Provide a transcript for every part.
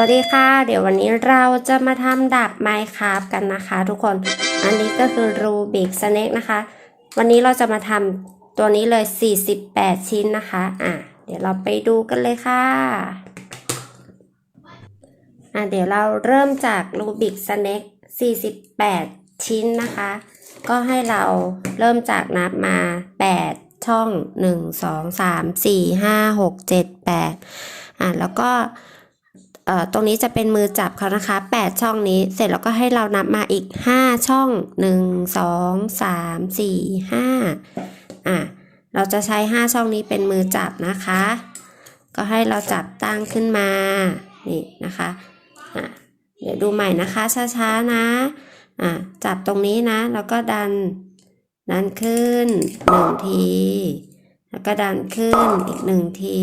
วัสดีค่ะ เดี๋ยววันนี้เราจะมาทำดาบไมค์ครับกันนะคะทุกคน อันนี้ก็คือรูบิกสเน็กนะคะ วันนี้เราจะมาทำตัวนี้เลย 48 ชิ้นนะคะ อะ เดี๋ยวเราไปดูกันเลยค่ะ อะ เดี๋ยวเราเริ่มจากรูบิกสเน็ก48 ชิ้นนะคะ ก็ให้เราเริ่มจากนับมา 8 ช่อง 1 2 3 4 5 6 7 8 อะ แล้วก็ ตรงนี้จะเป็นมือจับเขานะคะ 8 ช่องนี้ เสร็จแล้วก็ให้เรานับมาอีก 5 ช่อง 1 2 3 4 5อะเราจะใช้ 5 ช่องนี้เป็นมือจับนะคะ ก็ให้เราจับตั้งขึ้นมา นี่นะคะอะเดี๋ยวดูใหม่นะคะช้าๆนะอะจับตรงนี้นะ แล้วก็ดัน ดันขึ้นหนึ่งที แล้วก็ดันขึ้นอีกหนึ่งที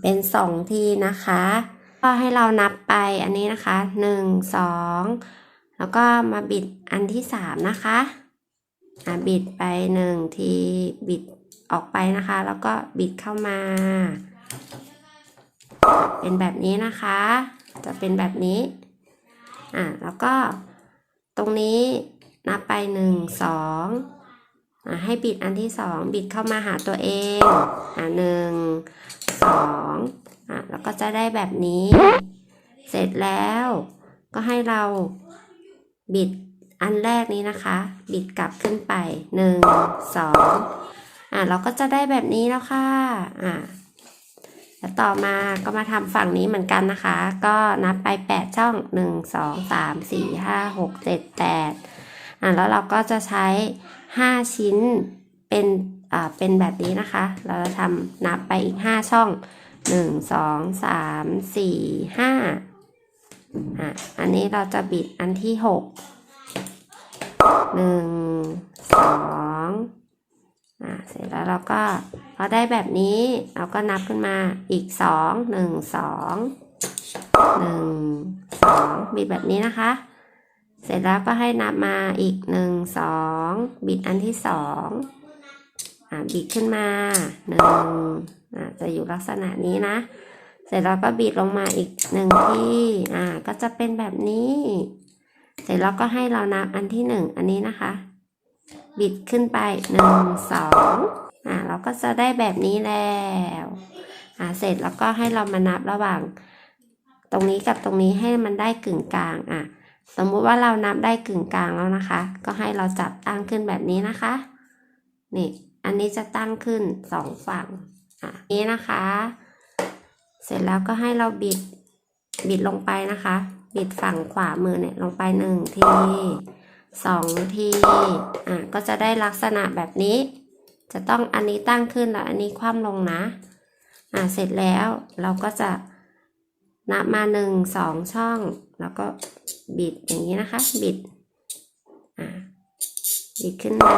เป็นสองทีนะคะ ก็ให้เรานับไปอันนี้นะคะหนึ่งสองแล้วก็มาบิดอันที่สามนะคะอะบิดไปหนึ่งทีบิดออกไปนะคะ แล้วก็บิดเข้ามา เป็นแบบนี้นะคะ จะเป็นแบบนี้อะแล้วก็ตรงนี้นับไปหนึ่งสอง ให้บิดอันที่สองบิดเข้ามาหาตัวเองอ่หนึ่งสองอะแล้วก็จะได้แบบนี้ เสร็จแล้ว ก็ให้เราบิดอันแรกนี้นะคะ บิดกลับขึ้นไปหนึ่งสองอะเราก็จะได้แบบนี้แล้วค่ะอะแล้วต่อมาก็มาทำฝั่งนี้เหมือนกันนะคะ ก็นับไปแปดช่องหนึ่งสองสามสี่ห้าหกเจ็ดแปด อะแล้วเราก็จะใช้ห้าชิ้นเป็นอ่าเป็นแบบนี้นะคะ เราจะทำนับไปอีกห้าช่องหนึ่งสองสามสี่ห้าอะอันนี้เราจะบิดอันที่หกหนึ่งสองอะเสร็จแล้วเราก็พอได้แบบนี้เราก็นับขึ้นมาอีกสองหนึ่งสองหนึ่งสองบิดแบบนี้นะคะ เสร็จแล้วก็ให้นับมาอีกหนึ่งสองบิดอันที่สองอะบิดขึ้นมาหนึ่งอ่าจะอยู่ลักษณะนี้นะ เสร็จแล้วก็บีดลงมาอีกหนึ่งที่อ่าก็จะเป็นแบบนี้ เสร็จแล้วก็ให้เรานับอันที่หนึ่งอันนี้นะคะ บิดขึ้นไปหนึ่งสองอ่าเราก็จะได้แบบนี้แล้วอ่าเสร็จแล้วก็ให้เรามานับระหว่าง ตรงนี้กับตรงนี้ให้มันได้กึ่งกลางอะ สมมุติว่าเรานับได้กึ่งกลางแล้วนะคะ ก็ให้เราจับตั้งขึ้นแบบนี้นะคะ นี่ อันนี้จะตั้งขึ้นสองฝั่งอะนี้นะคะ เสร็จแล้วก็ให้เราบิด บิดลงไปนะคะ บิดฝั่งขวามือเนี่ยลงไปหนึ่งทีสองทีอะก็จะได้ลักษณะแบบนี้ จะต้องอันนี้ตั้งขึ้นแล้วอันนี้คว่ำลงนะ อะเสร็จแล้วเราก็จะ นับมาหนึ่งสองช่อง แล้วก็บิดอย่างนี้นะคะ บิดอะบิดขึ้นมา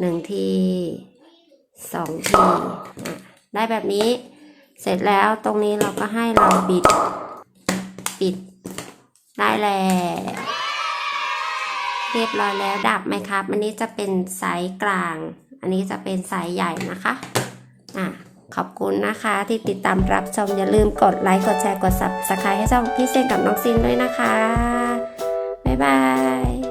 หนึ่งทีสองทีอะได้แบบนี้เสร็จแล้วตรงนี้เราก็ให้เราบิดปิด ได้แล้วเรียบร้อยแล้วดับไหมครับ อันนี้จะเป็นไซส์กลาง อันนี้จะเป็นไซส์ใหญ่นะคะ อะ ขอบคุณนะคะที่ติดตามรับชมอย่าลืมกดไลค์กดแชร์กดซับสไครต์ให้ช่องพี่เซนกับน้องซินด้วยนะคะ บ๊ายบาย